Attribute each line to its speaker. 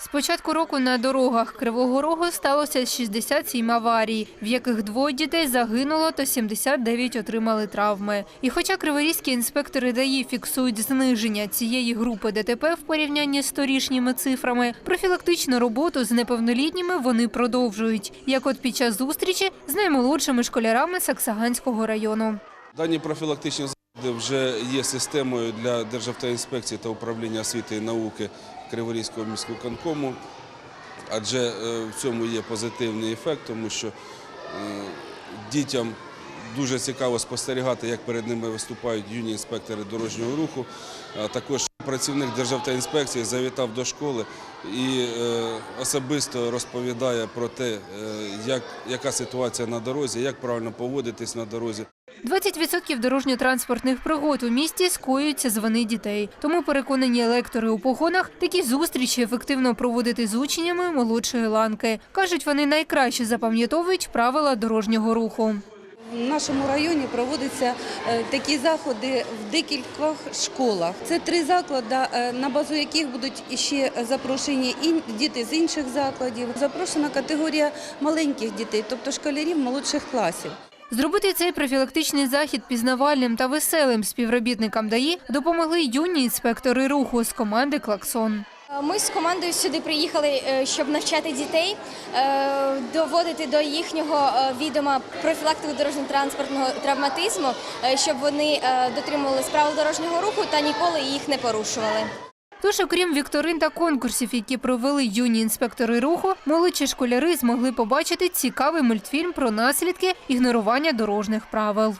Speaker 1: З початку року на дорогах Кривого Рогу сталося 67 аварій, в яких двоє дітей загинуло та 79 отримали травми. І хоча криворізькі інспектори ДАІ фіксують зниження цієї групи ДТП в порівнянні з торішніми цифрами, профілактичну роботу з неповнолітніми вони продовжують, як от під час зустрічі з наймолодшими школярами Саксаганського району.
Speaker 2: Дані профілактичні заходи вже є системою для Державтоінспекції та управління освіти і науки Криворізького міського конкому, адже е, в цьому є позитивний ефект, тому що е, дітям дуже цікаво спостерігати, як перед ними виступають юні інспектори дорожнього руху. Також працівник Державтоінспекції завітав до школи і е, особисто розповідає про те, як, яка ситуація на дорозі, як правильно поводитись на дорозі.
Speaker 1: 20% дорожньо-транспортних пригод у місті скоюються з вини дітей. Тому переконані лектори у погонах такі зустрічі ефективно проводити з учнями молодшої ланки. Кажуть, вони найкраще запам'ятовують правила дорожнього руху.
Speaker 3: В нашому районі проводяться е, такі заходи в декількох школах. Це три заклади, е, на базу яких будуть ще запрошені і діти з інших закладів. Запрошена категорія маленьких дітей, тобто школярів молодших класів.
Speaker 1: Зробити цей профілактичний захід пізнавальним та веселим співробітникам ДАІ допомогли юні інспектори руху з команди «Клаксон».
Speaker 4: Ми з командою сюди приїхали, е, щоб навчати дітей, е, доводити до їхнього е, відома профілактику дорожньо-транспортного травматизму, щоб вони дотримувалися правил дорожнього руху та ніколи їх не порушували.
Speaker 1: Тож, окрім вікторин та конкурсів, які провели юні інспектори руху, молодші школяри змогли побачити цікавий мультфільм про наслідки ігнорування дорожніх правил.